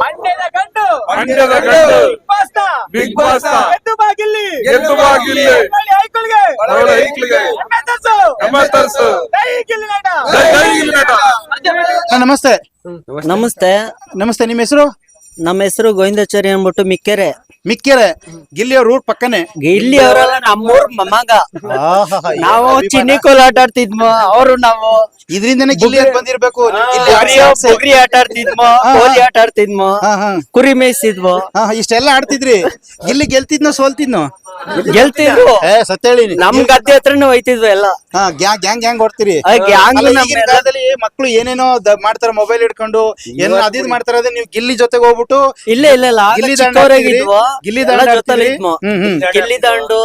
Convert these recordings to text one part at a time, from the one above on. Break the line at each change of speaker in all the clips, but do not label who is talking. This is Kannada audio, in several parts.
ಮಂಡ್ಯದ ಗಂಡು.
ಮಂಡ್ಯದ ಗಂಡು.
ಬಿಗ್ ಬಾಸ್ ಬಾಗಿಲ್ಲಿ.
ಬಾಗಿಲ್ಲಿ.
ಎಂಬತ್ತರ್ಸು.
ಎಂಬತ್ತರ್ಸು.
ಗಿಲ್ಲಿ
ನಮಸ್ತೆ.
ನಮಸ್ತೆ.
ನಮಸ್ತೆ ನಿಮ್ಮ ಹೆಸರು?
ನಮ್ಮ ಹೆಸರು ಗೋವಿಂದಾಚಾರಿ ಅನ್ಬಿಟ್ಟು ಮಿಕ್ಕೆರೆ.
ಮಿಕ್ಕೆರೆ ಗಿಲ್ಲಿ ಅವ್ರ ಊರ್ ಪಕ್ಕನೆ.
ಗಿಲ್ಲಿ ಅವರಲ್ಲ ನಮ್ಮೂರ್ ಮಮ್ಮಗ ನಾವು ಚಿನ್ನಿ ಕೋಲ್ ಆಟ ಆಡ್ತಿದ್ಮ ಅವರು ನಾವು
ಇದರಿಂದನೇ ಗಿಲ್ಲಿ ಬಂದಿರ್ಬೇಕು.
ಬುಗ್ರಿ ಆಟ ಆಡ್ತಿದ್ಮೋ. ಕೋಲಿ ಆಟ ಆಡ್ತಿದ್ಮೋ. ಕುರಿ ಮೇಯಿಸಿದ್ವ.
ಇಷ್ಟೆಲ್ಲ ಆಡ್ತಿದ್ರಿ. ಗಿಲ್ಲಿ ಗೆಲ್ತಿದ್ನೋ ಸೋಲ್ತಿದ್ನೋ?
ಗೆಲ್ತಿದ್ವು
ಏ
ನಮ್ ಗದ್ದೆ ಹತ್ರನೇ ಹೋಯ್ತಿದ್ವು ಎಲ್ಲ.
ಹಾ ಗ್ಯಾಂಗ್ ಗ್ಯಾಂಗ್ ಗ್ಯಾಂಗ್ ಹೊಡ್ತೀರಿ?
ಆ ಗ್ಯಾಂಗ್
ಅಲ್ಲ,
ನಮ್ಮ
ಈಗಿನ
ಎಲ್ಲ-
ಕಾಲದಲ್ಲಿ ಮಕ್ಳು ಏನೇನೋ ಮಾಡ್ತಾರ ಮಾಡ್ತಾರೆ ಮೊಬೈಲ್ ಹಿಡ್ಕೊಂಡು ಏನೋ ಅದಿದ್ ಮಾಡ್ತಾರೆ ಅದೇ ನೀವು ಗಿಲ್ಲಿ ಜೊತೆಗೆ ಹೋಗ್ಬಿಟ್ಟು
ಇಲ್ಲ ಇಲ್ಲ ಇಲ್ಲ. ಆಗ
ಗಿಲ್ಲಿ ದಾಂಡು
ಚಿಕ್ಕವರಾಗಿದ್ವು
ಆಡ್ತಿದ್ರಿ? ಗಿಲ್ಲಿ ದಾಂಡು
ಎಲ್ಲ ಜೊತೆಲಿ
ಆಡ್ತಿದ್ರಿ?
ಇದ್ವು.
ಹ್ಮ್, ಹ್ಮ್.
ಗಿಲ್ಲಿ ದಾಂಡು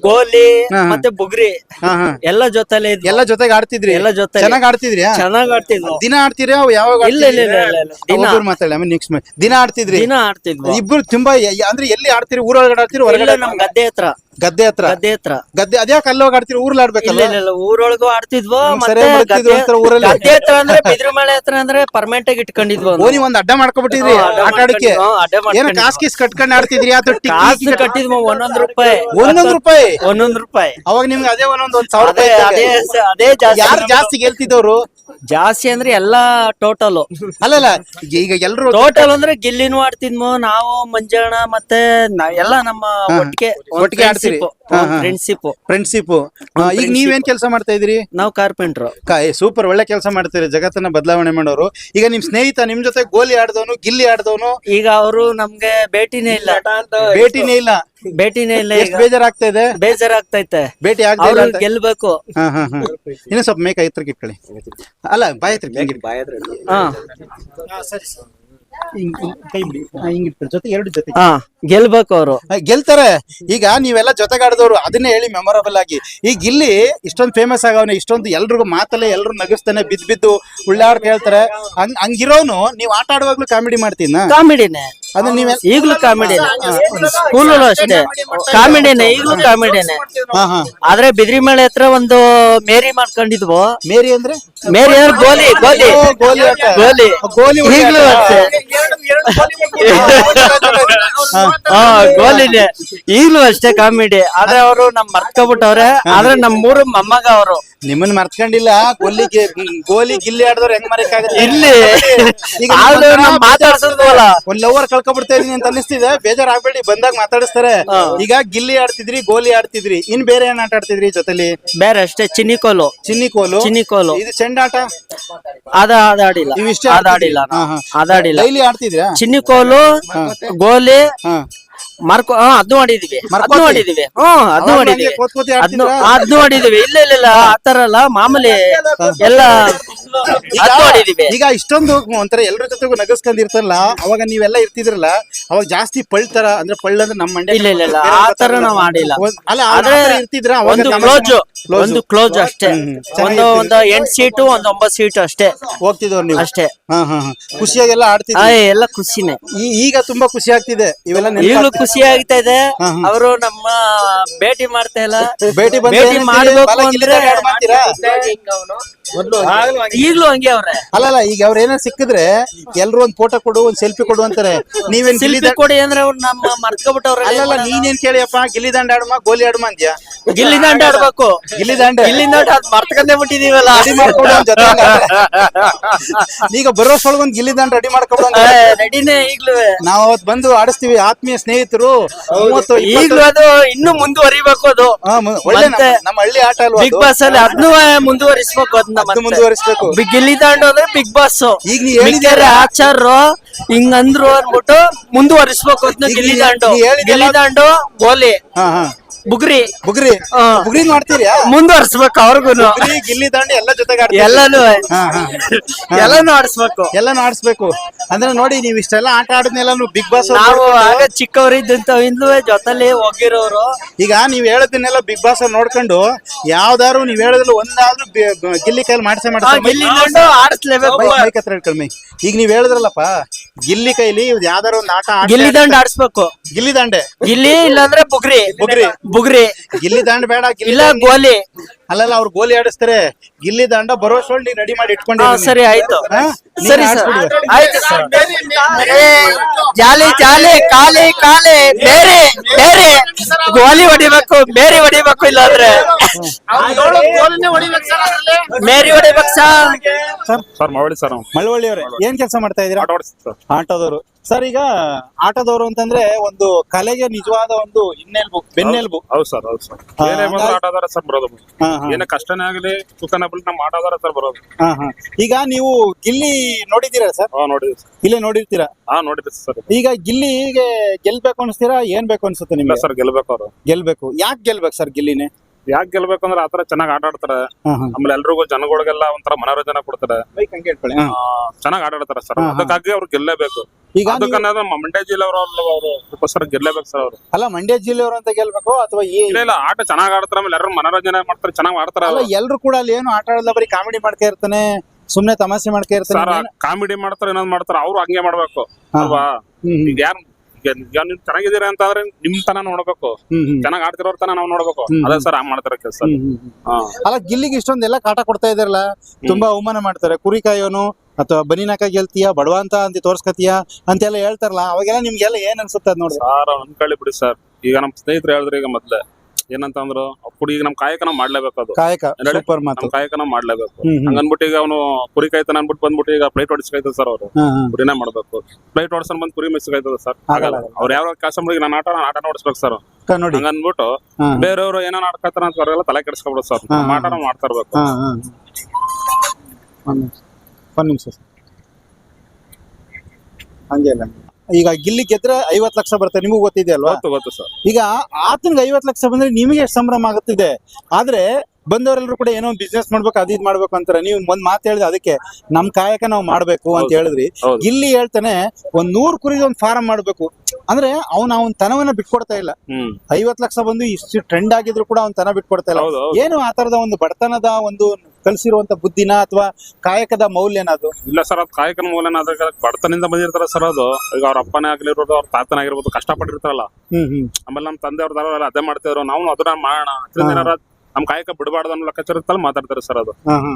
ಗೋಲಿ
ಹಾ.
ಮತ್ತೆ ಬುಗ್ರಿ.
ಹಾ ಹಾ.
ಎಲ್ಲ ಜೊತೆಲೆ ಇದ್ವು.
ಎಲ್ಲ ಜೊತೆಗೆ ಆಡ್ತಿದ್ರಿ?
ಎಲ್ಲ ಜೊತೆ
ಚೆನ್ನಾಗ್ ಆಡ್ತಿದ್ರಿ
ಚೆನ್ನಾಗ್ ಆಡ್ತಿದ್ವು.
ದಿನ ಆಡ್ತೀರಾ ಅವ್ ಯಾವಾಗ
ಇಲ್ಲ, ಇಲ್ಲ, ಇಲ್ಲ, ಇಲ್ಲ, ಇಲ್ಲ. ದಿನ.
ಒಬ್ಬರು ಮಾತಾಡಿ ಆಮೇಲೆ ನೆಕ್ಸ್ಟ್ ದಿನ ಆಡ್ತಿದ್ರಿ?
ದಿನ ಆಡ್ತಿದ್ವು.
ಇಬ್ರು ತುಂಬಾ ಯ- ಯ- ಅಂದ್ರೆ ಎಲ್ಲಿ ಆಡ್ತೀರಿ? ಊರೊಳಗಡೆ ಆಡ್ತೀರಿ
ಇಲ್ಲ
ಹೊರಗಡೆ
ನಮ್ ಗದ್ದೆ ಹತ್ರ.
ಗದ್ದೆ ಹತ್ರ?
ಗದ್ದೆ ಹತ್ರ.
ಗದ್ದೆ ಅದ್ಯಾಕೆ ಅಲ್ಲೋಗಿ ಆಡ್ತೀರಿ? ಊರ್ಲ
ಇಲ್ಲ
ಆಡ್ಬೇಕಲ್ಲ
ಇಲ್ಲ ಇಲ್ಲ. ಊರೊಳಗೂ ಆಡ್ತಿದ್ವು ಮತ್ತೆ
ಸರಿಯಾಗಿ ಬರ್ತಿದ್ವು
ಗದ್ದೆ
ಊರಲ್ಲಿ.
ಗದ್ದೆ ಹತ್ರ ಅಂದ್ರೆ ಬಿದ್ರಮಳೆ ಹತ್ರ ಅಂದ್ರೆ ಪರ್ಮನೆಂಟ್ ಆಗಿ ಇಟ್ಕೊಂಡಿದ್ವು
ಓ ನೀವ್ ಒಂದ್ ಅಡ್ಡ ಮಾಡ್ಕೊಬಿಟ್ಟಿದ್ರಿ?
ಹಾ, ಅಡ್ಡ
ಆಟ ಆಡಕ್ಕೆ?
ಅಡ್ಡ
ಏನ. ಕಾಸ್ ಕೀಸ್ ಕಟ್ಕೊಂಡ್ ಆಡ್ತಿದ್ರಿ? ಅಥವಾ ಟಿಕ್
ಕಾಸು ಕಟ್ಟಿದ್ವು ಒಂದೊಂದ್ ರೂಪಾಯಿ.
ಒಂದೊಂದ್ ರೂಪಾಯಿ?
ಒಂದೊಂದ್ ರೂಪಾಯಿ.
ಅವಾಗ ನಿಮ್ಗೆ ಅದೇ ಒಂದೊಂದ್ ಒಂದ್ ಸಾವಿರ
ಅದೇ
ರೂಪಾಯಿ
ಅದೇ ಅದೇ ಜಾಸ್ತಿ
ಯಾರು ಜಾಸ್ತಿ ಗೆಲ್ತಿದ್ದವ್ರು?
ಜಾಸ್ತಿ ಅಂದ್ರೆ ಎಲ್ಲಾ ಟೋಟಲ್
ಅಲ್ಲಲ್ಲ ಈಗ ಈಗ ಎಲ್ರು
ಟೋಟಲ್ ಅಂದ್ರೆ ಗಿಲ್ಲಿನೂ ಆಡ್ತಿದ್ಮೋ ನಾವು ಮಂಜಣ್ಣ ಮತ್ತೆ ಎಲ್ಲಾ ಎಲ್ಲ ನಮ್ಮ ಒಟ್ಟಿಗೆ
ಒಟ್ಟಿಗೆ ಆಡ್ತೀವಿ ಹಾ, ಹಾ.
ಫ್ರೆಂಡ್ಶಿಪ್
ಫ್ರೆಂಡ್ಶಿಪ್ ಈಗ ನೀವೇನ್ ಕೆಲಸ ಮಾಡ್ತಾ ಇದ್ರಿ
ನಾವು ಕಾರ್ಪೆಂಟರ್
ಸೂಪರ್ ಒಳ್ಳೆ ಕೆಲಸ ಮಾಡ್ತೀರಿ. ಜಗತ್ತನ್ನ ಬದಲಾವಣೆ ಮಾಡೋರು. ಈಗ ನಿಮ್ ಸ್ನೇಹಿತ ನಿಮ್ ಜೊತೆ ಗೋಲಿ ಆಡ್ದವನು ಗಿಲ್ಲಿ ಆಡ್ದವನು?
ಈಗ ಅವರು ನಮ್ಗೆ ಭೇಟಿನೇ ಇಲ್ಲ.
ಭೇಟಿನೇ ಇಲ್ಲ.
ಭೇಟಿನೇ ಇಲ್ಲ
ಎಷ್ಟ್
ಈಗ.
ಬೇಜಾರಾಗ್ತಾ ಇದೆ?
ಬೇಜಾರಾಗ್ತೈತೆ
ಭೇಟಿ ಆಗ್ತಾ
ಅವ್ರು
ಇಲ್ಲ ಅಂತ.
ಗೆಲ್ಬೇಕು.
ಹಾ ಹಾ ಹಾ. ಇನ್ನು ಸ್ವಲ್ಪ ಮೇಕ ಹತ್ರಕ್ಕೆ ಇಟ್ಕೊಳ್ಳಿ. ಅಲ್ಲ ಬಾಯ್ ಹತ್ರಕ್ಕೆ ಹಿಂಗೆ ಇಟ್ಕೊಳ್ಳಿ.
ಹಾ.
ಕೈ ಬಿಡಿ ಹಾ, ಹಿಂಗ್ ಇಟ್ಕೊಳ್ಳಿ. ಜೊತೆ ಎರಡು ಜೊತೆ
ಹಾ ಗೆಲ್ಬೇಕು ಅವರು.
ಗೆಲ್ತಾರೆ. ಈಗ ನೀವೆಲ್ಲ ಜೊತೆಗಾಡ್ದವ್ರು ಅದನ್ನೇ ಹೇಳಿ ಮೆಮೊರಬಲ್ ಆಗಿ. ಈಗ ಇಲ್ಲಿ ಇಷ್ಟೊಂದು ಫೇಮಸ್ ಆಗವನೆ ಇಷ್ಟೊಂದು ಎಲ್ರಿಗೂ ಮಾತಲ್ಲೇ ಎಲ್ರು ನಗಿಸ್ತಾನೆ ಬಿದ್ದು ಬಿದ್ದು ಉಳ್ಳಾಡ್ ಹೇಳ್ತಾರೆ. ಹಂಗ್ ಹಂಗಿರೋನು ನೀವ್ ಆಟ ಆಡುವಾಗ್ಲೂ ಕಾಮಿಡಿ ಮಾಡ್ತೀನ
ಕಾಮಿಡಿನೇ.
ಅದನ್ನ ನೀವೇ
ಈಗಲೂ ಕಾಮಿಡಿನೇ. ಸ್ಕೂಲ್ ಅಷ್ಟೇ. ಕಾಮಿಡಿನೇ ಈಗಲೂ ಕಾಮಿಡಿನೇ.
ಹಾ ಹಾ.
ಆದ್ರೆ ಬಿದ್ರಿ ಮಳೆ ಹತ್ರ ಒಂದು ಮೇರಿ ಮಾಡ್ಕೊಂಡಿದ್ವು.
ಮೇರಿ ಅಂದ್ರೆ?
ಮೇರಿ ಅಂದ್ರೆ ಗೋಲಿ ಗೋಲಿ.
ಗೋಲಿ
ಗೋಲಿ. ಈಗ್ಲೂ. ಅಷ್ಟೇ. ಗೋಲಿನೇ. ಈಗ್ಲೂ ಅಷ್ಟೇ ಕಾಮಿಡಿ. ಆದ್ರೆ ಅವರು ನಮ್ ಮರ್ತ್ಕೊಬಿಟ್ಟವ್ರೆ. ಆದ್ರೆ ನಮ್ ಮೂರು ಮೊಮ್ಮಗ ಅವರು.
ನಿಮ್ಮನ್ನ ಮರ್ತ್ಕೊಂಡಿಲ್ಲ ಗೋಲಿ ಗೋಲಿ ಗಿಲ್ಲಿ ಆಡಿದವ್ರು ಹೆಂಗ್ ಮರಕ್ಕಾಗತ್ತೆ
ಇಲ್ಲಿ ಮಾತಾಡ್ಸೋದ್ವಲ್ಲ
ಒಂದ್ ಲವರ್ ಕಳ್ಕೊಬಿಡ್ತಾ ಇದೀನಿ ಅಂತ ಅನಿಸ್ತಿದೆ ಬೇಜಾರಾಗ್ಬೇಡಿ ಬಂದಾಗ ಮಾತಾಡಿಸ್ತಾರೆ. ಈಗ ಗಿಲ್ಲಿ ಆಡ್ತಿದ್ರಿ ಗೋಲಿ ಆಡ್ತಿದ್ರಿ. ಇನ್ ಬೇರೆ ಏನ್ ಆಟ ಆಡ್ತಿದ್ರಿ ಜೊತೆಲಿ?
ಬೇರೆ ಅಷ್ಟೇ ಚಿನ್ನಿ ಕೋಲು.
ಚಿನ್ನಿ ಕೋಲು?
ಚಿನ್ನಿ ಕೋಲು.
ಇದು ಚೆಂಡಾಟ?
ಅದ ಅದಾಡಿಲ್ಲ.
ಇವಿಷ್ಟ ಹಾ.
ಅದಾಡಿಲ್ಲ.
ಡೈಲಿ ಆಡ್ತಿದ್ರಾ
ಚಿನ್ನಿ ಕೋಲು ಗೋಲಿ ಮರ್ಕೊ ಹಾ ಅದ್ನು ಮಾಡಿದೀವಿ? ಅದ್ನು ಮಾಡಿದೀವಿ ಹ್ಮ್
ಅದು
ಮಾಡಿದೀವಿ ಅದ್ನು ಅದ್ನು ಮಾಡಿದೀವಿ ಇಲ್ಲ ಇಲ್ಲ ಇಲ್ಲ ಆತರ ಅಲ್ಲ ಮಾಮೂಲಿ ಎಲ್ಲ
ಈಗ- ಇಷ್ಟೊಂದು ಒಂಥರ ಎಲ್ಲರ ಜೊತೆಗೂ ನಗಸ್ಕೊಂಡಿರ್ತಲ್ಲ ಅವಾಗ ನೀವೆಲ್ಲ ಇರ್ತಿದ್ರಲ್ಲ ಅವಾಗ ಜಾಸ್ತಿ ಪಳ್ತರ ಅಂದ್ರೆ ಪಳ್ಳ ಅಂದ್ರೆ ನಮ್ಮ ಮಂಡ್ಯ
ಇಲ್ಲ ಇಲ್ಲ ಇಲ್ಲ. ಆ ತರ ನಾವ್ ಆಡಿಲ್ಲ
ಅಲ್ಲ ಆ
ಆದ್ರೆ
ಇರ್ತಿದ್ರ
ಒಂದು
ತಮಾಷೆ
ಕ್ಲೋಜ್ ಒಂದು ಕ್ಲೋಸ್ ಅಷ್ಟೇ. ಒಂದು. ಒಂದು ಎಂಟ್ ಸೀಟು ಒಂದ್ ಒಂಬತ್ತು ಸೀಟು ಅಷ್ಟೇ.
ಹೋಗ್ತಿದ್ರು ನೀವು?
ಅಷ್ಟೇ.
ಹಾ ಹಾ ಹಾ. ಖುಷಿಯಾಗೆಲ್ಲ
ಆಡ್ತಿದ್ರಿ?
ಆಡ್ತಿದ್ವಿ
ಎಲ್ಲ ಖುಷಿನೇ.
ಈಗ ತುಂಬಾ ಖುಷಿ ಆಗ್ತಿದೆ. ಇವೆಲ್ಲ
ಈಗಲೂ. ಖುಷಿ ಆಗ್ತಾ ಇದೆ. ಅವರು ನಮ್ಮ ಭೇಟಿ ಮಾಡ್ತಾ ಇಲ್ಲ.
ಭೇಟಿ?
ಮಾಡ್ಬೇಕು ಅಂದ್ರೆ
ಮಾಡ್ತೀರಾ?
ಈಗ್ಲೂ ಹಂಗೆ ಅವ್ರೆ.
ಅಲ್ಲಲ್ಲ ಈಗ ಅವ್ರ ಏನಾರ ಸಿಕ್ಕಿದ್ರೆ ಎಲ್ರು ಒಂದ್ ಫೋಟೋ ಕೊಡು ಒಂದ್ ಸೆಲ್ಫಿ ಕೊಡು ಅಂತಾರೆ. ನೀವೇನ್ ಗಿಲ್ಲಿ
ಕೊಡಿ ಅಂದ್ರೆ ಅವ್ರು ನಮ್ಮ ಮರ್ತ್ಕೊಬಿಟ್ಟವ್ರೆ.
ಅಲ್ಲಲ್ಲ ನೀನೇನ್ ಕೇಳಿಯಪ್ಪ? ಗಿಲ್ಲಿ ದಂಡ ಆಡುಮ ಗೋಲಿ ಆಡುಮ ಅಂದ್ಯ?
ಗಿಲ್ಲಿ ದಾಂಡ ಆಡ್ಬೇಕು.
ಗಿಲ್ಲಿ ದಾಂಡ.
ಗಿಲ್ಲಿ ದಾಂಡ ಅದ್ ಮರ್ತ್ಕೊಂಡೇ ಬಿಟ್ಟಿದೀವಲ್ಲ.
ರೆಡಿ ಮಾಡ್ಕೊಡು ಜೊತೆ. ಈಗ ಬರೋ ಒಂದ್ ಗಿಲ್ಲಿ ದಂಡ ರೆಡಿ ಮಾಡ್ಕೊಡು
ರೆಡಿನೇ ಈಗ್ಲೂ.
ನಾವ್ ಅವತ್ ಬಂದು ಆಡಿಸ್ತೀವಿ ಆತ್ಮೀಯ ಸ್ನೇಹಿತರು.
ಈಗ್ಲೂ ಅದು ಇನ್ನು ಮುಂದುವರಿಬೇಕು ಅದು.
ಒಳ್ಳೆ ನಮ್ಮ- ಹಳ್ಳಿ ಆಟ ಅಲ್ವಾ
ಬಿಗ್? ಬಾಸ್ ಅಲ್ಲಿ ಅದನ್ನು ಮುಂದುವರಿಸ್ಬೇಕು ಅದನ್ನ.
ಮುಂದುವರಿಸ್ಬೇಕು.
ಬಿಗ್ ಗಿಲ್ಲಿ ದಾಂಡು ಅಂದ್ರೆ ಬಿಗ್ ಬಾಸ್.
ಈಗ ನೀ ಹೇಳಿದ್ಯಲ್ಲ-
ಹಿಂಗಂದ್ರು ಅನ್ಬಿಟ್ಟು ಮುಂದುವರಿಸ್ಬೇಕು ಅದನ್ನ
ಈಗ
ಗಿಲ್ಲಿ
ನೀ-
ದಾಂಡು.
ನೀ ಹೇಳಿದ್ಯಲ್ಲ-
ಗಿಲ್ಲಿ ದಾಂಡು ಗೋಲಿ. ಬುಗ್ರಿ.
ಬುಗ್ರಿ.
ಆ.
ಬುಗ್ರಿ ಮಾಡ್ತೀರಾ?
ಮುಂದುವರ್ಸ್ಬೇಕು ಅವ್ರಿಗೂನು
ಬುಗ್ರಿ ಗಿಲ್ಲಿ ದಾಂಡಿ ಎಲ್ಲ ಜೊತೆಗೆ ಆಡ್ತೀರಿ.
ಎಲ್ಲಾನು.
ಹಾ ಹಾ.
ಎಲ್ಲಾನು ಆಡಿಸ್ಬೇಕು.
ಎಲ್ಲಾನು ಆಡಿಸ್ಬೇಕು. ಅಂದ್ರೆ ನೋಡಿ ನೀವ್ ಇಷ್ಟೆಲ್ಲ ಆಟ ಆಡಿದ್ನೆಲ್ಲ ಬಿಗ್ ಬಾಸ್
ನಾವು ಆಗ ಚಿಕ್ಕವರಿದ್ದಂತ ಇಂದು ಜೊತೆಲಿ ಹೋಗಿರೋರು.
ಈಗ ನೀವ್ ಹೇಳೋದನ್ನೆಲ್ಲ ಬಿಗ್ ಬಾಸ್ ನೋಡ್ಕೊಂಡು ಯಾವ್ದಾದ್ರು ನೀವ್ ಹೇಳೋದ್ರಲ್ಲಿ ಒಂದಾದ್ರೂ ಬಿ- ಬ- ಗಿಲ್ಲಿ ಕೈಲಿ ಮಾಡ್ಸೇ
ಆ,
ಮಾಡ್ತಾರೆ
ಗಿಲ್ಲಿ ದಾಂಡು ಆಡಿಸ್ಲೇಬೇಕು.
ಮೈಕ್ ಹತ್ರ ಇಟ್ಕೊಳ್ಳಿ ಮೈ. ಈಗ ನೀವ್ ಹೇಳಿದ್ರಲ್ಲಪ್ಪ ಗಿಲ್ಲಿ ಕೈಲಿ ಯಾವ್ದಾದ್ರು ಯಾವ್ದಾರ ಒಂದು ಆಟ ಆಡ್ತಾ
ಗಿಲ್ಲಿ ದಂಡ ಆಡಿಸ್ಬೇಕು.
ಗಿಲ್ಲಿ ದಂಡೆ.
ಗಿಲ್ಲಿ ಇಲ್ಲಾಂದ್ರೆ ಬುಗ್ರಿ.
ಬುಗ್ರಿ.
ಬುಗ್ರಿ.
ಗಿಲ್ಲಿ ದಂಡ ಬೇಡ
ಇಲ್ಲ ಗೋಲಿ.
ಅಲ್ಲಲ್ಲ ಅವ್ರು ಗೋಲಿ ಆಡಿಸ್ತಾರೆ. ಗಿಲ್ಲಿ ದಂಡ ಬರೋಷ್ಟೊಳ್ ರೆಡಿ ಮಾಡಿ
ಹಾ
ಇಟ್ಕೊಂಡಿದ್ದೀನಿ
ಸರಿ ಆಯ್ತು.
ಹಾ?
ಸರಿ
ನೀನ್
ಸರ್
ಆಡ್ಸ್ಬಿಡು.
ಆಯ್ತು ಸರ್. ಜಾಲಿ ಜಾಲಿ ಕಾಲಿ ಖಾಲಿ. ಬೇರೆ ಬೇರೆ. ಗೋಲಿ ಹೊಡಿಬೇಕು ಮೇರಿ ಹೊಡಿಬೇಕು ಇಲ್ಲಾಂದ್ರೆ. ಮೇರಿ ಹೊಡಿಬೇಕು ಸರ್.
ಸರ್
ಸರ್ ಸರ್ ನಾವು.
ಮಳವಳ್ಳಿ ಅವ್ರೆ ಏನ್ ಕೆಲಸ ಮಾಡ್ತಾ ಇದೀರಾ
ಆಟ ಆಡಿಸ್ತೀವಿ ಸರ್.
ಆಟೋದವರು. ಸರ್ ಈಗ ಆಟೋದವರು ಅಂತಂದ್ರೆ ಒಂದು ಕಲೆಗೆ ನಿಜವಾದ ಒಂದು ಹಿನ್ನೆಲ್ಬು ಬೆನ್ನೆಲ್ಬು.
ಹೌದು ಸರ್ ಹೌದು ಸರ್. ಏನೇ ಬಂದ್ರು ಆಟೋದಾರ ಸರ್ ಬರೋದು.
ಹಾ, ಹಾ.
ಏನೇ ಕಷ್ಟನೇ ಆಗಲಿ ಸುಖನ ಬರಲಿ ನಮ್ಮ ಆಟೋದಾರ ಸರ್ ಬರೋದು.
ಹಾ, ಹಾ. ಈಗ ನೀವು ಗಿಲ್ಲಿ ನೋಡಿದ್ದೀರಾ ಸರ್?
ಹಾ ನೋಡಿದ್ವಿ ಸರ್.
ಇಲ್ಲೇ ನೋಡಿರ್ತೀರಾ?
ಹಾ ನೋಡಿದ್ವಿ ಸರ್.
ಈಗ ಗಿಲ್ಲಿಗೆ ಗೆಲ್ಬೇಕು ಅನ್ಸ್ತೀರಾ ಏನ್ ಬೇಕು ಅನ್ಸುತ್ತೆ
ಇಲ್ಲ
ನಿಮ್ಗೆ
ಸರ್ ಗೆಲ್ಬೇಕು ಅವರು.
ಗೆಲ್ಬೇಕು. ಯಾಕೆ ಗೆಲ್ಬೇಕು ಸರ್ ಗಿಲ್ಲಿನೇ?
ಯಾಕೆ ಗೆಲ್ಬೇಕು ಅಂದ್ರೆ ಆತರ ಚೆನ್ನಾಗಿ ಆಟ ಆಡ್ತಾರೆ
ಹಾ, ಹಾ.
ಆಮೇಲೆ ಎಲ್ರಿಗೂ ಜನಗಳಿಗೆಲ್ಲ ಒಂಥರ ಮನೋರಂಜನೆ ಕೊಡ್ತಾರೆ.
ಬೈಕ್ ಹಂಗೆ ಇಟ್ಕೊಳ್ಳಿ. ಹಾ.
ಚೆನ್ನಾಗಿ ಆಟ ಆಡ್ತಾರೆ ಸರ್. ಅದಕ್ಕಾಗಿ ಅವ್ರು ಗೆಲ್ಲೇಬೇಕು.
ಈಗ ನೀವು-
ನಮ್ಮ ಮಂಡ್ಯ ಜಿಲ್ಲೆ ಅವರು? ಸರ್ ಗೆಲ್ಲೇಬೇಕು ಸರ್ ಅವರು.
ಅಲ್ಲ ಮಂಡ್ಯ ಜಿಲ್ಲೆಯವರು ಅಂತ ಗೆಲ್ಬೇಕು ಅಥವಾ ಈ
ಇಲ್ಲ ಇಲ್ಲ ಆಟ ಚೆನ್ನಾಗಿ ಆಡ್ತಾರ ಆಮೇಲೆ ಎಲ್ಲರೂ ಮನೋರಂಜನೆ ಮಾಡ್ತಾರೆ ಚೆನ್ನಾಗಿ ಆಡ್ತಾರ
ಅಲ್ಲ ಎಲ್ರು ಕೂಡ ಅಲ್ಲಿ ಏನು ಆಟ ಆಡಲ್ಲ ಬರೀ ಕಾಮಿಡಿ ಮಾಡ್ತಾ ಇರ್ತಾನೆ ಸುಮ್ನೆ ತಮಾಷೆ ಮಾಡ್ತಾ
ಇರ್ತಾರೆ
ಇರ್ತಾನೆ ಏನು-
ಕಾಮಿಡಿ ಮಾಡ್ತಾರೆ ಏನಾದ್ರು ಮಾಡ್ತಾರ ಅವ್ರು ಹಂಗೆ ಮಾಡ್ಬೇಕು
ಹಾ.
ಅಲ್ವಾ?
ಹ್ಮ್, ಹ್ಮ್,
ಈಗ ಯಾರು ಈಗ ಈಗ ನೀವು ಚೆನ್ನಾಗಿದ್ದೀರಾ ಅಂತ ಆದ್ರೆ ನಿಮ್ ತನ ನೋಡ್ಬೇಕು.
ಹ್ಮ್, ಹ್ಮ್,
ಚೆನ್ನಾಗಿ ಆಡ್ತಿರೋರ್ ತನ ನಾವು ನೋಡ್ಬೇಕು.
ಹ್ಮ್.
ಅದೇ ಸರ್ ಆ ಮಾಡ್ತಾರೆ ಕೆಲಸ.
ಹ್ಮ್, ಹ್ಮ್, ಹ್ಮ್. ಅಲ್ಲ ಗಿಲ್ಲಿಗೆ ಇಷ್ಟೊಂದೆಲ್ಲ ಕಾಟ ಕೊಡ್ತಾ ಇದಾರಲ್ಲ ತುಂಬಾ ಅವಮಾನ ಮಾಡ್ತಾರೆ ಕುರಿ ಕಾಯೋನು ಅಥವಾ ಬನಿನಾಕ ಗೆಲ್ತೀಯ ಬಡವ ಅಂತ ಅಂತ ಎಲ್ಲ ಅಂತೆಲ್ಲ ಹೇಳ್ತಾರಲ್ಲ ಅವಾಗೆಲ್ಲ ನಿಮ್ಗೆಲ್ಲ ಏನ್ ಅನ್ಸುತ್ತೆ ನೋಡಿ
ಸರ್ ಅನ್ಕೊಳ್ಳಿ ಬಿಡಿ ಸರ್. ಈಗ ನಮ್ ಸ್ನೇಹಿತರು ಹೇಳಿದ್ರು ಈಗ ಮೊದ್ಲೇ ಏನಂತಂದ್ರು ಕುಡಿ ಈಗ ನಮ್ ಕಾಯಕನ ಮಾಡ್ಲೇಬೇಕು ಅದು.
ಕಾಯಕ
ಕಾಯಕನ ಮಾಡ್ಲೇಬೇಕು. ಹಂಗನ್ಬಿಟ್ಟು ಈಗ ಅವನು ಕುರಿ ಕಾಯ್ತಾನ ಅನ್ಬಿಟ್ಟು ಬಂದ್ಬಿಟ್ಟು ಈಗ ಪ್ಲೇಟ್ ಹೊಡಿಸ್ಕೈತದ ಸರ್ ಅವರು. ಕುರಿನೇ ಮಾಡ್ಬೇಕು. ಪ್ಲೇಟ್ ಹೊಡ್ಸನ್ ಬಂದ್ ಕುರಿ ಮೆಸ್ಕಾಯ್ತದ ಸರ್.
ಆಗಲ್ಲ
ಅವ್ರು ಯಾವ ಕಸ್ಟಮರ್ ನಾನು ಆಟ ಆಟ ಹೊಡಿಸ್ಬೇಕು ಸರ್.
ನೋಡಿ.
ಹಂಗನ್ಬಿಟ್ಟು ಬೇರೆಯವರು ಏನೋ ಆಡ್ಕತಾರ ಅಂತ ತಲೆ ಕೆಡಿಸ್ಕೊಬಿಡೋದು ಸರ್. ಆಟ ಮಾಡ್ತಾ ಇರ್ಬೇಕು.
ಒಂದ್ ನಿಮಿಷ. ಸರ್. ಹಂಗೆ ಇಲ್ಲ ಈಗ ಗಿಲ್ಲಿ ಗೆದ್ರೆ ಐವತ್ ಲಕ್ಷ ಬರುತ್ತೆ ನಿಮಗೂ ಗೊತ್ತಿದೆ ಅಲ್ವಾ?
ಗೊತ್ತು ಗೊತ್ತು ಸರ್.
ಈಗ ಆತನಿಗೆ ಐವತ್ ಲಕ್ಷ ಬಂದ್ರೆ ನಿಮಗೆ ಎಷ್ಟು ಸಂಭ್ರಮ ಆಗುತ್ತಿದೆ. ಆದ್ರೆ ಬಂದವರೆಲ್ಲರೂ ಕೂಡ ಏನೋ ಒಂದು ಬಿಸ್ನೆಸ್ ಮಾಡ್ಬೇಕು ಅದು ಇದು ಮಾಡ್ಬೇಕು ಅಂತಾರೆ. ನೀವು ಒಂದ್ ಮಾತು ಹೇಳಿದ್ರೆ ಅದಕ್ಕೆ ನಮ್ ಕಾಯಕ ನಾವು ಮಾಡ್ಬೇಕು ಅಂತ ಹೇಳಿದ್ರಿ. ಇಲ್ಲಿ ಹೇಳ್ತಾನೆ ಒಂದ್ ನೂರ್ ಕುರಿದ ಒಂದ್ ಫಾರಂ ಮಾಡ್ಬೇಕು. ಅಂದ್ರೆ ಅವ್ನ ಅವನ್ ತನವನ್ನ ಬಿಟ್ಕೊಡ್ತಾ ಇಲ್ಲ. ಐವತ್ ಲಕ್ಷ ಬಂದು ಇಷ್ಟು ಟ್ರೆಂಡ್ ಆಗಿದ್ರು ಕೂಡ ಅವ್ನ ತನ ಬಿಟ್ಕೊಡ್ತಾ ಇಲ್ಲ. ಏನು ಆ ತರದ ಒಂದು ಬಡತನದ ಒಂದು ಕಲ್ಸಿರುವಂತ ಬುದ್ಧಿನ ಅಥವಾ ಕಾಯಕದ ಮೌಲ್ಯನ ಅದು?
ಇಲ್ಲ ಸರ್ ಅದು ಕಾಯಕನ ಮೌಲ್ಯನ ಅದ್ರ ಬಡತನದಿಂದ ಬಂದಿರ್ತಾರ ಸರ್ ಅದು. ಈಗ ಅವ್ರ ಅಪ್ಪನೇ ಆಗಿರ್ಬೋದು ಅವ್ರ ತಾತನ ಆಗಿರ್ಬೋದು ಕಷ್ಟಪಟ್ಟಿರ್ತಾರಲ್ಲ.
ಹ್ಮ್ ಹ್ಮ್.
ಆಮೇಲೆ ನಮ್ಮ ತಂದೆ ಅವ್ರ ಅದೇ ಮಾಡ್ತಿದ್ರು. ನಾವು ಅದನ್ನ ಮಾಡೋಣ. ಅದ್ರಿಂದ ಏನಾರ ನಮ್ ಕಾಯಕ ಬಿಡಬಾರ್ದು ಅನ್ನೋ ಲೆಕ್ಕಾಚಾರದಲ್ಲಿ ಮಾತಾಡ್ತಾರೆ ಸರ್ ಅದು.
ಹಾ ಹಾ.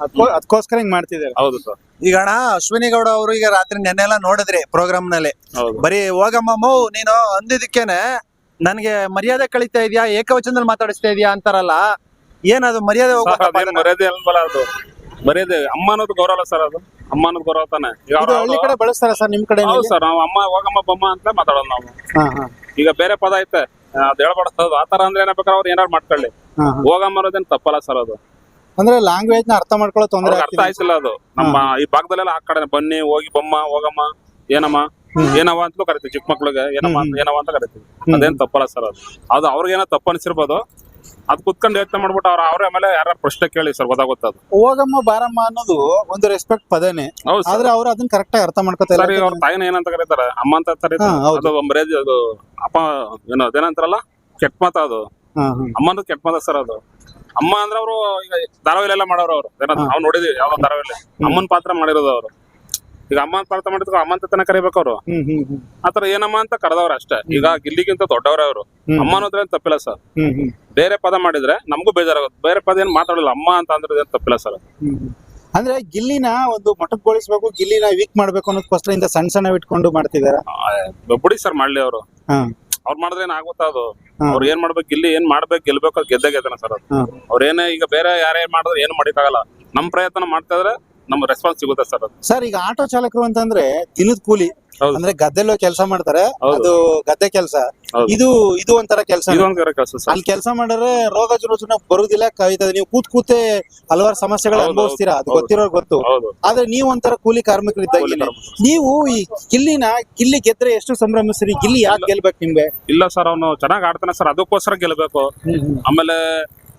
ಅದ್ಕೋ- ಅದಕ್ಕೋಸ್ಕರ ಹಿಂಗ್ ಮಾಡ್ತಿದ್ದಾರೆ.
ಹೌದು ಸರ್.
ಈಗ ಅಣ್ಣ ಅಶ್ವಿನಿ ಗೌಡ ಅವರು ಈಗ ರಾತ್ರಿ ನೆನ್ನೆ ಎಲ್ಲ ನೋಡಿದ್ರಿ ಪ್ರೋಗ್ರಾಮ್ನಲ್ಲಿ
ಹೌದು.
ಬರೀ ಹೋಗಮ್ಮ ಮೌ ನೀನು ಅಂದಿದ್ದಕ್ಕೇನೆ ನನ್ಗೆ ಮರ್ಯಾದೆ ಕಳಿತಾ ಇದೀಯಾ ಏಕವಚನದಲ್ಲಿ ಮಾತಾಡಿಸ್ತಾ ಇದೀಯಾ ಅಂತಾರಲ್ಲ. ಏನದು ಮರ್ಯಾದೆ
ಸರ್
ಹೋಗ್ಬೇಕಪ್ಪ ಅದನ್ನ?
ಮರ್ಯಾದೆ ಅಲ್ವಲ್ಲ ಅದು. ಮರ್ಯಾದೆ ಅಮ್ಮ ಅನ್ನೋದು ಗೌರವ ಅಲ್ಲ ಸರ್ ಅದು. ಅಮ್ಮ ಅನ್ನೋದು ಗೌರವ ತಾನೆ. ಈಗ
ಇದು ಹಳ್ಳಿ ಕಡೆ ಬಳಸ್ತಾರ ಸರ್ ನಿಮ್ ಕಡೆ
ಹೌದು ಸರ್ ನಾವು ಅಮ್ಮ ಹೋಗಮ್ಮ ಬಮ್ಮ ಅಂತ ಮಾತಾಡೋದು ನಾವು.
ಹಾ ಹಾ.
ಈಗ ಬೇರೆ ಪದ ಐತೆ. ಅದ್ ಹೇಳ್ಬಾರ್ದು ಆತರ ಅಂದ್ರೆ ಏನಾಗ್ಬೇಕಾದ್ರೆ ಅವ್ರು ಏನಾರು ಮಾಡ್ಕೊಳ್ಳಿ.
ಹಾ ಹಾ.
ಹೋಗಮ್ಮ ಅನ್ನೋದೇನ್ ತಪ್ಪಲ್ಲ ಸರ್ ಅದು.
ಅಂದ್ರೆ ಲ್ಯಾಂಗ್ವೇಜ್ನ ಅರ್ಥ ಮಾಡ್ಕೊಳ್ಳೋ ತೊಂದರೆ
ಅವ್ರಿಗೆ ಅರ್ಥ ಆಯ್ತಿಲ್ಲ ಅದು. ನಮ್ಮ ಈ ಭಾಗದಲ್ಲೆಲ್ಲ ಆ ಕಡೆ ಬನ್ನಿ ಹೋಗಿ ಬಮ್ಮ ಹೋಗಮ್ಮ ಏನಮ್ಮ ಏನವ ಅಂತಲೂ ಕರಿತೀವಿ. ಚಿಕ್ಕ ಮಕ್ಳಿಗೆ ಏನಮ್ಮ ಏನವ ಅಂತ ಕರಿತೀವಿ. ಅದೇನ್ ತಪ್ಪಲ್ಲ ಸರ್ ಅದು. ಅದು ಅವ್ರಿಗೇನೋ ತಪ್ಪು ಅನ್ಸಿರ್ಬೋದು ಅದ್ ಕುತ್ಕೊಂಡು ಯೋಚನೆ ಮಾಡ್ಬಿಟ್ಟು ಅವ್ರ ಅವ್ರ ಆಮೇಲೆ ಯಾರ ಪ್ರಶ್ನೆ ಕೇಳಿ ಸರ್ ಗೊತ್ತಾಗುತ್ತದು.
ಹೋಗಮ್ಮ ಬಾರಮ್ಮ ಅನ್ನೋದು ಒಂದು ರೆಸ್ಪೆಕ್ಟ್ ಪದನೇ.
ಹೌದು
ಆದ್ರೆ ಅವ್ರು ಅದನ್ನ ಕರೆಕ್ಟ್ ಆಗಿ ಅರ್ಥ ಮಾಡ್ಕೊತಾರೆ
ಸರಿ ಅವ್ರ ತಾಯಿನ ಏನಂತ ಕರೀತಾರೆ? ಅಮ್ಮ ಅಂತ ಕರೀತಾರೆ?
ಹಾ, ಹೌದು.
ಅದು ಮರ್ಯಾದೆ ಅದು ಅಪ್ಪ ಏನೋ ಅದೇನಂತಾರಲ್ಲ ಕೆಟ್ಟ ಮಾತ ಅದು. ಅಮ್ಮ ಅಂದ್ರೆ ಕೆಟ್ಟ ಮಾತ ಸರ್ ಅದು. ಅಮ್ಮ ಅಂದ್ರೆ ಅವರು ಈಗ ಧಾರಾವಾಹಿ ಎಲ್ಲ ಮಾಡೋರು ಅವರು. ನಾವು ನೋಡಿದೀವಿ ಯಾವ್ದೋ ಧಾರಾವಾಹಿ ಅಮ್ಮನ ಪಾತ್ರ ಮಾಡಿರೋದು ಅವರು. ಈಗ ಅಮ್ಮನ ಪಾತ್ರ ಮಾಡಿದ್ರು ಅಮ್ಮ ಅಂತ ತನ ಕರಿಬೇಕು ಅವರು.
ಹ್ಮ್ ಹ್ಮ್ ಹ್ಮ್.
ಆತರ ಏನಮ್ಮ ಅಂತ ಕರೆದವ್ರ ಅಷ್ಟೇ. ಈಗ ಗಿಲ್ಲಿಗಿಂತ ದೊಡ್ಡವ್ರೆ ಅವರು.
ಹ್ಮ್.
ಅಮ್ಮ ಅನ್ನೋದ್ರೇನ್ ತಪ್ಪಿಲ್ಲ ಸರ್.
ಹ್ಮ್ ಹ್ಮ್.
ಬೇರೆ ಪದ ಮಾಡಿದ್ರೆ ನಮಗೂ ಬೇಜಾರಾಗುತ್ತೆ. ಬೇರೆ ಪದ ಏನ್ ಮಾತಾಡಲ್ಲ ಅಮ್ಮ ಅಂತ ಅಂದ್ರೆ ಏನ್ ತಪ್ಪಿಲ್ಲ ಸರ್.
ಅಂದ್ರೆ ಗಿಲ್ಲಿನ ಒಂದು ಮಟಕ್ಗೊಳಿಸಬೇಕು ಗಿಲ್ಲಿನ ವೀಕ್ ಮಾಡ್ಬೇಕು ಅನ್ನೋದಕ್ಕೋಸ್ಕರ ಇಂದ ಸಣ್ಣ ಸಣ್ಣ ಇಟ್ಕೊಂಡು ಮಾಡ್ತಿದಾರೆ
ಬಿಡಿ ಸರ್ ಮಾಡ್ಲಿ ಅವರು. ಅವ್ರು ಮಾಡಿದ್ರೆ ಏನ್ ಆಗುತ್ತಾ ಅದು. ಅವ್ರು ಏನ್ ಮಾಡ್ಬೇಕು ಗಿಲ್ಲಿ ಏನ್ ಮಾಡ್ಬೇಕು ಗೆಲ್ಬೇಕು ಅದು ಗೆದ್ದ ಗೆದ್ದಾನ ಸರ್ ಅದು
ಅವ್ರ
ಏನೇ ಈಗ ಬೇರೆ ಯಾರೇ ಮಾಡಿದ್ರೆ ಏನು ಮಾಡಿಕ್ಕಾಗಲ್ಲ. ನಮ್ ಪ್ರಯತ್ನ ಮಾಡ್ತಾ ಇದ್ರೆ ನಮ್ ರೆಸ್ಪಾನ್ಸ್ ಸಿಗುತ್ತೆ ಸರ್ ಅದು.
ಸರ್ ಈಗ ಆಟೋ ಚಾಲಕರು ಅಂತಂದ್ರೆ ದಿನದ ಕೂಲಿ. ಅಂದ್ರೆ ಗದ್ದೆಲ್ಲೋ ಕೆಲಸ ಮಾಡ್ತಾರೆ. ಅದು ಗದ್ದೆ ಕೆಲಸ. ಇದು ಇದು ಒಂಥರ ಕೆಲಸ ಅಲ್ಲಿ. ಕೆಲಸ ಮಾಡಿದ್ರೆ ರೋಗ ರುಜಿನ ಬರುದಿಲ್ಲ ಕವಿತದೆ ನೀವು ಕೂತ್ ಕೂತೆ ಹಲವಾರು ಸಮಸ್ಯೆಗಳು ಅನುಭವಿಸ್ತೀರಾ? ಅದು ಗೊತ್ತಿರೋ ಗೊತ್ತು. ಆದ್ರೆ ನೀವು ಒಂಥರ ಕೂಲಿ ಕಾರ್ಮಿಕರಿದ್ದಾಗ ನೀವು. ಈ ಗಿಲ್ಲಿನ ಗಿಲ್ಲಿ ಗೆದ್ರೆ ಎಷ್ಟು ಸಂಭ್ರಮಿಸ್ರಿ ಗಿಲ್ಲಿ ಯಾಕೆ ಗೆಲ್ಬೇಕು ನಿಮ್ಗೆ?
ಇಲ್ಲ ಸರ್ ಅವನು ಚೆನ್ನಾಗಿ ಆಡ್ತಾನೆ ಸರ್. ಅದಕ್ಕೋಸ್ಕರ ಗೆಲ್ಬೇಕು. ಆಮೇಲೆ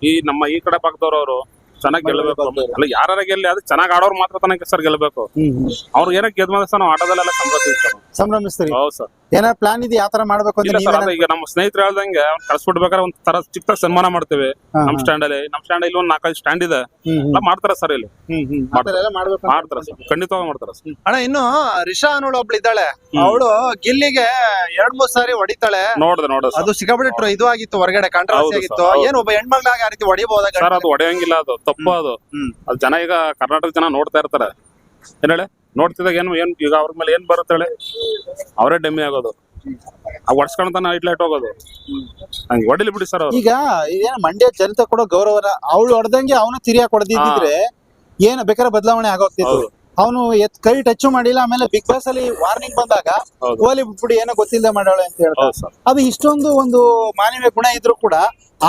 ಈ ನಮ್ಮ ಈ ಕಡೆ ಪಕ್ಕದವ್ರವ್ರು ಚೆನ್ನಾಗಿ ಗೆಲ್ಲಬೇಕು ಅಲ್ಲ ಯಾರ ಗೆಲ್ಲಿ ಅದು ಚೆನ್ನಾಗಿ ಆಡೋರು ಮಾತ್ರ ತನಕ ಸರ್ ಗೆಲ್ಬೇಕು. ಅವ್ರಿಗೆ ಏನಕ್ಕೆ ಗೆದ್ದ ಸರ್ ನಾವು ಆಟದಲ್ಲೆಲ್ಲ ಸಂಭ್ರಮಿಸ್ತೀವಿ ಸರ್
ಸಂಭ್ರಮಿಸ್ತೀರಿ.
ಹೌದು ಸರ್.
ಏನೋ ಪ್ಲಾನ್ ಇದೆ ಯಾವ ತರ ಮಾಡ್ಬೇಕು ಅಂತ
ಇಲ್ಲ ಸರ್
ನೀವೇನ
ಈಗ ನಮ್ಮ ಸ್ನೇಹಿತರು ಹೇಳ್ದಂಗೆ ಅವ್ನ್ ಕಳ್ಸ್ಬಿಡ್ಬೇಕಾದ್ರೆ ಒಂದ್ ತರ ಚಿಕ್ಕ ಸನ್ಮಾನ ಮಾಡ್ತೇವೆ ನಮ್. ಸ್ಟ್ಯಾಂಡ್ ಅಲ್ಲಿ. ನಮ್ ಸ್ಟ್ಯಾಂಡ್ ಇಲ್ಲಿ ಒಂದ್ ನಾಲ್ಕೈದು ಸ್ಟ್ಯಾಂಡ್ ಇದೆ.
ಹ್ಮ್, ಹ್ಮ್,
ಎಲ್ಲ ಮಾಡ್ತಾರ ಸರ್ ಇಲ್ಲಿ.
ಹ್ಮ್, ಹ್ಮ್. ಆ ಥರ ಎಲ್ಲ ಮಾಡ್ಬೇಕು ಅಂತ
ಮಾಡ್ತಾರ ಸರ್. ಖಂಡಿತವಾಗಿ ಮಾಡ್ತಾರ ಸರ್.
ಅಣ್ಣ ಇನ್ನು ರಿಷಾ ಅನ್ನೋಳು ಒಬ್ಳು ಇದ್ದಾಳೆ. ಅವಳು ಗಿಲ್ಲಿಗೆ ಎರಡ್ ಮೂರ್ ಸಾರಿ ಹೊಡಿತಾಳೆ.
ನೋಡ್ದೆ ನೋಡ ಸರ್.
ಅದು ಸಿಗಬಿಟ್ಟು ಟ್ರ- ಇದು ಆಗಿತ್ತು ಹೊರಗಡೆ ಕಾಂಟ್ರವರ್ಸಿ
ಹೌದು
ಆಗಿತ್ತು.
ಸರ್, ಹೌದು.
ಏನ್ ಒಬ್ಬ ಹೆಣ್ಮಗ್ಳಾಗ ಆ ರೀತಿ ಹೊಡಿಬಹುದ
ಸರ್ ಅದು ಹೊಡೆಯಂಗಿಲ್ಲ ಅದು ತಪ್ಪು ಅದು.
ಹ್ಮ್.
ಅದು ಜನ ಈಗ ಕರ್ನಾಟಕ ಜನ ನೋಡ್ತಾ ಇರ್ತಾರೆ. ಏನ್ ಹೇಳಿ? ನೋಡ್ತಿದಾಗ ಏನು ಏನು ಈಗ ಅವ್ರ ಮೇಲೆ ಏನ್ ಬರುತ್ತೆ ಹೇಳಿ? ಅವರೇ ಡೆಮ್ಮಿ ಆಗೋದು. ಆ ಹೊಡ್ಸ್ಕೊಂತಾನ ಐಟ್ಲೈಟ್ ಹೋಗೋದು. ಹಂಗೆ ಹೊಡಿಲಿ ಬಿಡಿ ಸರ್ ಅವ್ರು.
ಈಗ ಏನ ಮಂಡ್ಯ ಜನತೆ ಕೊಡೋ ಗೌರವನ ಅವಳು ಹೊಡೆದಂಗೆ ಅವನು ತಿರಿಯಾಕ್ ಹೊಡೆದಿದ್ರೆ ಏನು ಬೇಕಾದ್ರೆ ಬದಲಾವಣೆ ಆಗೋಗ್ತಿತ್ತು. ಅವನು ಎತ್ ಕೈ ಟಚ್ ಮಾಡಿಲ್ಲ ಆಮೇಲೆ ಬಿಗ್ ಬಾಸ್ ಅಲ್ಲಿ ವಾರ್ನಿಂಗ್ ಬಂದಾಗ. ಕೋಹ್ಲಿ ಬಿಟ್ಬಿಡಿ ಏನೋ ಗೊತ್ತಿಲ್ಲ ಮಾಡಾಳೆ ಅಂತ ಹೇಳ್ತಾರೆ ಅದು ಇಷ್ಟೊಂದು ಒಂದು ಮಾನವೀಯ ಗುಣ ಇದ್ರು ಕೂಡ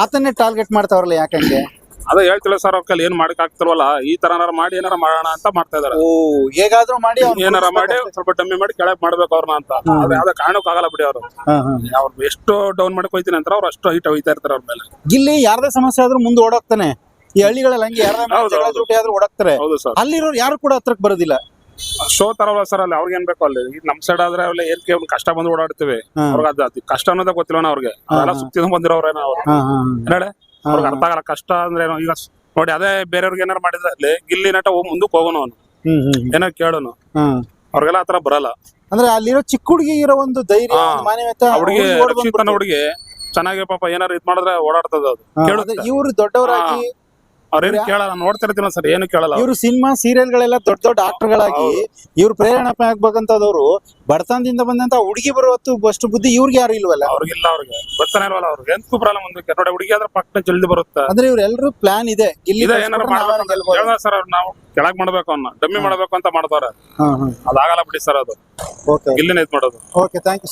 ಆತನೇ ಟಾರ್ಗೆಟ್ ಮಾಡ್ತಾವ್ರಲ್ಲ ಯಾಕಂಗೆ
ಅದೇ ಹೇಳ್ತಿಲ್ಲ ಸರ್ ಅವ್ರ ಏನ್ ಮಾಡಕ್ ಆಗ್ತಿಲ್ವಲ್ಲ ಈ ತರ ಮಾಡಿ ಏನಾರ ಮಾಡೋಣ ಅಂತ ಮಾಡ್ತಾ ಇದಾರೆ.
ಓ ಹೇಗಾದ್ರೂ ಮಾಡಿ
ಏನಾರ ಮಾಡಿ. ಸ್ವಲ್ಪ ಡಮ್ಮಿ ಮಾಡಿ ಕೆಳಗೆ ಮಾಡ್ಬೇಕು ಅವ್ರನ್ನ ಅಂತ. ಆದ್ರೆ ಯಾವ್ದೇ ಕಾರಣಕ್ಕೂ ಆಗಲ್ಲ ಬಿಡಿ ಅವರು.
ಅವ್ರ ಹಾ.
ಅವ್ರು ಎಷ್ಟು ಡೌನ್ ಮಾಡಕ್ ಹೋಯ್ತೀನಿ ಅಂತ ಅವ್ರು ಅಷ್ಟು ಹೈಟ್ ಹೋಯ್ತಾ ಇರ್ತಾರೆ ಅವ್ರ ಮೇಲೆ.
ಇಲ್ಲಿ ಯಾರದೇ ಸಮಸ್ಯೆ ಆದ್ರೂ ಮುಂದೆ ಓಡೋಗ್ತಾನೆ. ಈ ಹಳ್ಳಿಗಳಲ್ಲಿ ಹಂಗೆ ಯಾರದೇ ಮನೆ
ಹೌದು,
ಜಗಳ
ಹೌದು.
ಜೂಟಿ ಆದ್ರೂ ಓಡಾಕ್ತಾರೆ
ಹೌದು ಸರ್
ಅಲ್ಲಿರೋರು ಯಾರು ಕೂಡ ಹತ್ರಕ್ಕೆ ಬರೋದಿಲ್ಲ.
ಶೋ ತರಲ್ಲ ಸರ್ ಅಲ್ಲಿ ಅವ್ರಿಗೆ ಏನ್ ಬೇಕು ಅಲ್ಲಿ? ಈಗ ನಮ್ ಸೈಡ್ ಆದ್ರೆ ಅಲ್ಲಿ ಏನ್ ಕೇಳಿ ಕಷ್ಟ ಬಂದು ಓಡಾಡ್ತೀವಿ.
ಹಾ.
ಅವ್ರಿಗೆ ಅದ್ ಅದು ಕಷ್ಟ ಅನ್ನೋದೇ ಗೊತ್ತಿಲ್ಲ ಅವ್ರಿಗೆ ಅದೆಲ್ಲ
ಬಂದಿರೋ
ಅವ್ರೇನ ಬಂದಿರೋರೇನೋ ಅವ್ರು.
ಹಾ, ಹಾ,
ಹೇಳಿ? ಅವ್ರಿಗೆ ಅರ್ಥ ಆಗಲ್ಲ ಕಷ್ಟ ಅಂದ್ರೆ ಏನೋ. ಈಗ ನೋಡಿ ಅದೇ ಬೇರೆಯವ್ರಿಗೆ ಏನಾರು ಮಾಡಿದ್ರೆ ಅಲ್ಲಿ ಗಿಲ್ಲಿ ನಟ ಹೋಗಿ ಮುಂದಕ್ಕೆ ಹೋಗೋನು ಅವನು.
ಹ್ಮ್, ಹ್ಮ್.
ಏನಾರು ಕೇಳೋನು.
ಹ್ಮ್.
ಅವ್ರಿಗೆಲ್ಲ ಆತರ ಬರಲ್ಲ.
ಅಂದ್ರೆ ಅಲ್ಲಿರೋ ಚಿಕ್ಕ ಹುಡುಗಿ ಇರೋ ಒಂದು ಧೈರ್ಯ
ಹಾ.
ಒಂದು ಮಾನವೀಯತೆ
ಹುಡುಗಿ ರಕ್ಷಿತನ ಹುಡುಗಿ ಚೆನ್ನಾಗಿ ಪಾಪ ಏನಾರು ಇದ್ ಮಾಡಿದ್ರೆ ಓಡಾಡ್ತದ ಅದು.
ಇವ್ರು ದೊಡ್ಡವರಾಗಿ
ಅವ್ರೇನು ಕೇಳಲ್ಲ? ನೋಡ್ತಾ ಇರ್ತೀನಿ ಸರ್ ಏನು ಕೇಳಲ್ಲ
ಇವ್ರು ಸಿನಿಮಾ ಸೀರಿಯಲ್ ಗಳೆಲ್ಲ ದೊಡ್ಡ ದೊಡ್ಡ ಆಕ್ಟರ್ ಗಳಾಗಿ ಇವ್ರು ಪ್ರೇರಣೆ ಆಗ್ಬೇಕಂತದವ್ರು ಬಡತನದಿಂದ ಬಂದಂತ ಹುಡುಗಿ ಬರುವತ್ತು ಅಷ್ಟು ಬುದ್ಧಿ ಇವ್ರಿಗೆ ಯಾರು ಇಲ್ವಲ್ಲ?
ಅವ್ರಿಗಿಲ್ಲ ಅವ್ರಿಗೆ. ಬರ್ತಾನೆ ಇಲ್ವಲ್ಲ ಅವ್ರಿಗೆ? ಎಂತ ಪ್ರಾಬ್ಲಮ್ ಮುಂದಕ್ಕೆ ನೋಡಿ ಹುಡುಗಿ ಆದ್ರೆ ಪಕ್ಕ ಜಲ್ದಿ ಬರುತ್ತೆ.
ಅಂದ್ರೆ ಇವ್ರೆಲ್ಲರೂ ಪ್ಲಾನ್ ಇದೆ. ಇಲ್ಲಿ
ಸರ್ ಅವ್ರು ನಾವು ಕೆಳಗ್ ಮಾಡ್ಬೇಕು ಅವ್ನ. ಡಮ್ಮಿ ಮಾಡ್ಬೇಕು ಅಂತ ಮಾಡ್ತಾರೆ. ಅದಾಗಲ್ಲ ಬಿಡಿ ಸರ್ ಅದು.
ಓಕೆ
ಇಲ್ಲಿನ ಇದ್ ಮಾಡೋದು.
Okay thank you